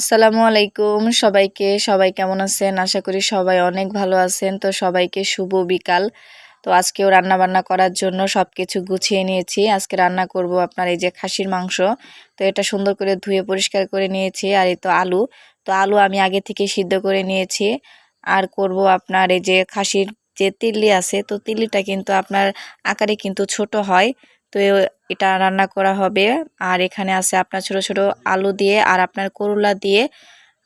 আসসালামু আলাইকুম। সবাইকে সবাই কেমন আছেন? আশা করি সবাই অনেক ভালো আছেন। তো সবাইকে শুভ বিকাল। তো আজকেও রান্না বান্না করার জন্য সব কিছু গুছিয়ে নিয়েছি। আজকে রান্না করব আপনার এই যে খাসির মাংস। তো এটা সুন্দর করে ধুয়ে পরিষ্কার করে নিয়েছি। আর এই তো আলু। তো আলু আমি আগে থেকে সিদ্ধ করে নিয়েছি। আর করব আপনার এই যে খাসির যে তিল্লি আছে, তো তিল্লিটা কিন্তু আপনার আকারে কিন্তু ছোট হয়। তো এটা রান্না করা হবে। আর এখানে আছে আপনার ছোট ছোট আলু দিয়ে আর আপনার করলা দিয়ে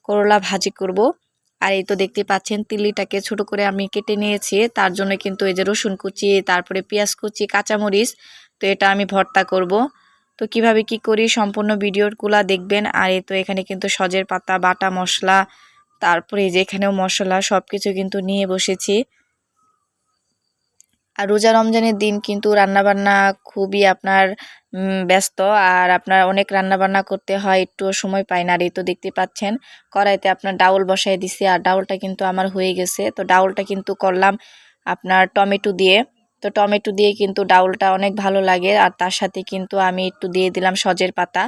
করলা ভাজি করব। আর এই তো দেখতে পাচ্ছেন তিল্লিটাকে ছোট করে আমি কেটে নিয়েছি। তার জন্য কিন্তু এই যে রসুন কুচি, তারপরে পেঁয়াজ কুচি, কাঁচামরিচ, তো এটা আমি ভর্তা করব। তো কীভাবে কি করি সম্পূর্ণ ভিডিওগুলো দেখবেন। আর এই তো এখানে কিন্তু সজের পাতা, বাটা মশলা, তারপরে এই যে এখানেও মশলা সব কিছু কিন্তু নিয়ে বসেছি। আর রোজা রমজানের দিন কিন্তু রান্নাবান্না খুবই আপনার ব্যস্ত। আর আপনার অনেক রান্নাবান্না করতে হয় একটু সময় পায় না। আর তো দেখতে পাচ্ছেন, কড়াইতে আপনার ডাউল বসাই দিছি। আর ডাউলটা কিন্তু আমার হয়ে গেছে। তো ডাউলটা কিন্তু করলাম আপনার টমেটো দিয়ে। তো টমেটো দিয়ে কিন্তু ডাউলটা অনেক ভালো লাগে। আর তার সাথে কিন্তু আমি একটু দিয়ে দিলাম সজের পাতা।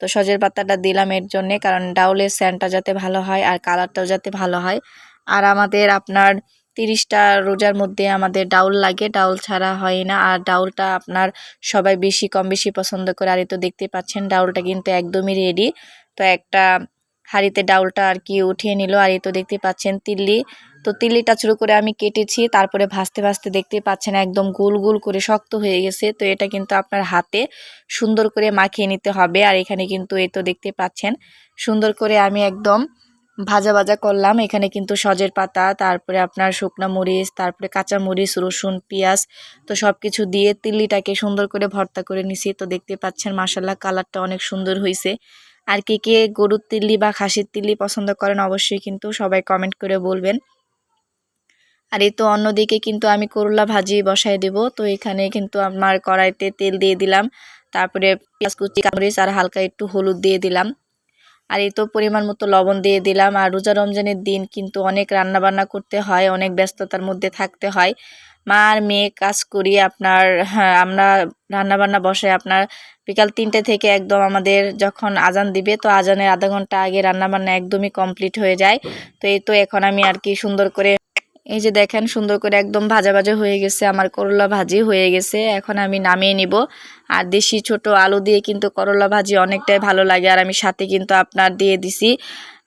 তো সজের পাতাটা দিলাম এর জন্যে, কারণ ডাউলের স্যান্ডটা যাতে ভালো হয় আর কালারটাও যাতে ভালো হয়। আর আমাদের আপনার তিরিশটা রোজার মধ্যে আমাদের ডাউল লাগে, ডাউল ছাড়া হয় না। আর ডাউলটা আপনার সবাই বেশি, কম বেশি পছন্দ করে। আর তো দেখতে পাচ্ছেন, ডাউলটা কিন্তু একদমই রেডি তো একটা হাঁড়িতে ডাউলটা আর কি উঠিয়ে নিল। আর তো দেখতে পাচ্ছেন তিল্লি। তো তিল্লিটা শুরু করে আমি কেটেছি। তারপরে ভাজতে ভাজতে দেখতে পাচ্ছেন একদম গোল গোল করে শক্ত হয়ে গেছে। তো এটা কিন্তু আপনার হাতে সুন্দর করে মাখিয়ে নিতে হবে। আর এখানে কিন্তু এ তো দেখতে পাচ্ছেন, সুন্দর করে আমি একদম ভাজা ভাজা করলাম। এখানে কিন্তু সজের পাতা, তারপরে আপনার শুকনো মরিচ, তারপরে কাঁচা মরিচ, রসুন, পেঁয়াজ, তো সব কিছু দিয়ে তিল্লিটাকে সুন্দর করে ভর্তা করে নিছি। তো দেখতে পাচ্ছেন মাসাল্লাহ কালারটা অনেক সুন্দর হয়েছে আর কে কে গরুর তিল্লি বা খাসির তিল্লি পছন্দ করেন অবশ্যই কিন্তু সবাই কমেন্ট করে বলবেন। আর এই তো অন্যদিকে কিন্তু আমি করলা ভাজি বসাই দেব। তো এখানে কিন্তু আমার কড়াইতে তেল দিয়ে দিলাম। তারপরে পেঁয়াজ কুচি কামরিচ আর হালকা একটু হলুদ দিয়ে দিলাম। আর এই তো পরিমাণ মতো লবণ দিয়ে দিলাম। আর রোজা রমজানের দিন কিন্তু অনেক রান্না বান্না করতে হয়, অনেক ব্যস্ততার মধ্যে থাকতে হয়। মা আর মেয়ে কাজ করি আপনার হ্যাঁ আমরা রান্নাবান্না বসে আপনার বিকাল তিনটে থেকে একদম আমাদের যখন আজান দিবে, তো আজানের আধা ঘণ্টা আগে রান্নাবান্না একদমই কমপ্লিট হয়ে যায়। তো এই তো এখন আমি আর কি সুন্দর করে এই যে দেখেন সুন্দর করে একদম ভাজা ভাজা হয়ে গেছে, আমার করলা ভাজি হয়ে গেছে। এখন আমি নামিয়ে নিব। আর দেশি ছোট আলু দিয়ে কিন্তু করলা ভাজি অনেকটাই ভালো লাগে। আর আমি সাথে কিন্তু আপনার দিয়ে দিছি।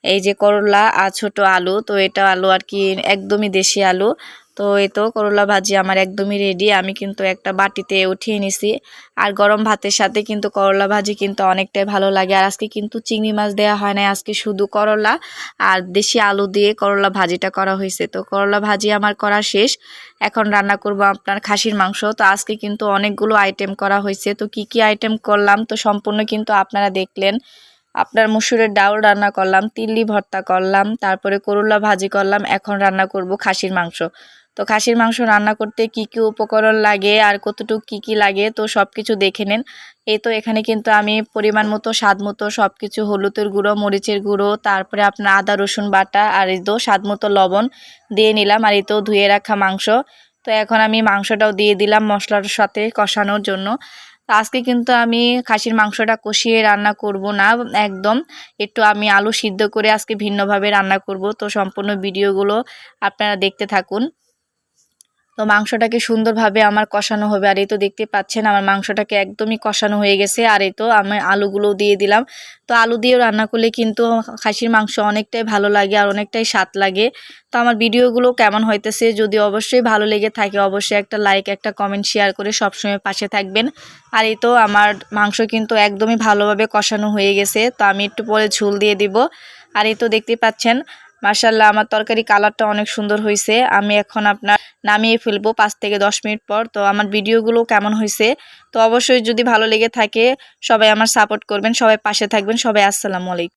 এই যে করলা আর ছোট আলু, তো এটা আলু আর কি, একদমই দেশি আলু। তো এই তো করলা ভাজি আমার একদমই রেডি আমি কিন্তু একটা বাটিতে উঠিয়ে নিছি। আর গরম ভাতের সাথে কিন্তু করলা ভাজি কিন্তু অনেকটাই ভালো লাগে। আর আজকে কিন্তু চিংড়ি মাছ দেওয়া হয় না আজকে শুধু করলা আর দেশি আলু দিয়ে করলা ভাজিটা করা হয়েছে। তো করলা ভাজি আমার করা শেষ। এখন রান্না করব আপনার খাসির মাংস। তো আজকে কিন্তু অনেকগুলো আইটেম করা হয়েছে। তো কি কি আইটেম করলাম? তো সম্পূর্ণ কিন্তু আপনারা দেখলেন। আপনার মুসুরের ডাউল রান্না করলাম, তিল্লি ভর্তা করলাম, তারপরে করলা ভাজি করলাম। এখন রান্না করব খাসির মাংস। তো খাসির মাংস রান্না করতে কি কি উপকরণ লাগে আর কতটুকু কি কি লাগে, তো সব কিছু দেখে নেন। এই তো এখানে কিন্তু আমি পরিমাণ মতো, স্বাদ মতো সব কিছু হলুদের গুঁড়ো, মরিচের গুঁড়ো, তারপরে আপনার আদা, রসুন বাটা আর এই তো স্বাদ মতো লবণ দিয়ে নিলাম আর এই তো ধুয়ে রাখা মাংস। তো এখন আমি মাংসটাও দিয়ে দিলাম মশলার সাথে কষানোর জন্য। তো আজকে কিন্তু আমি খাসির মাংসটা কষিয়ে রান্না করব না, একদম। একটু আমি আলু সিদ্ধ করে আজকে ভিন্নভাবে রান্না করব। তো সম্পূর্ণ ভিডিওগুলো আপনারা দেখতে থাকুন। তো মাংসটাকে সুন্দরভাবে আমার কষানো হবে। আর এই তো দেখতে পাচ্ছেন, আমার মাংসটাকে একদমই কষানো হয়ে গেছে। আর এই তো আমি আলুগুলো দিয়ে দিলাম। তো আলু দিয়েও রান্না করলে কিন্তু খাসির মাংস অনেকটাই ভালো লাগে আর অনেকটাই স্বাদ লাগে। তো আমার ভিডিওগুলো কেমন হইতেছে যদি অবশ্যই ভালো লেগে থাকে, অবশ্যই একটা লাইক একটা কমেন্ট শেয়ার করে সবসময় পাশে থাকবেন। আর এই তো আমার মাংস কিন্তু একদমই ভালোভাবে কষানো হয়ে গেছে। তো আমি একটু পরে ঝুল দিয়ে দিব। আর এই তো দেখতে পাচ্ছেন মার্শাল্লাহ আমার তরকারি কালারটা অনেক সুন্দর হয়েছে আমি এখন আপনার নামিয়ে ফেলব পাঁচ থেকে দশ মিনিট পর। তো আমার ভিডিওগুলো কেমন হয়েছে তো অবশ্যই যদি ভালো লেগে থাকে, সবাই আমার সাপোর্ট করবেন, সবাই পাশে থাকবেন। সবাই আসসালামু আলাইকুম।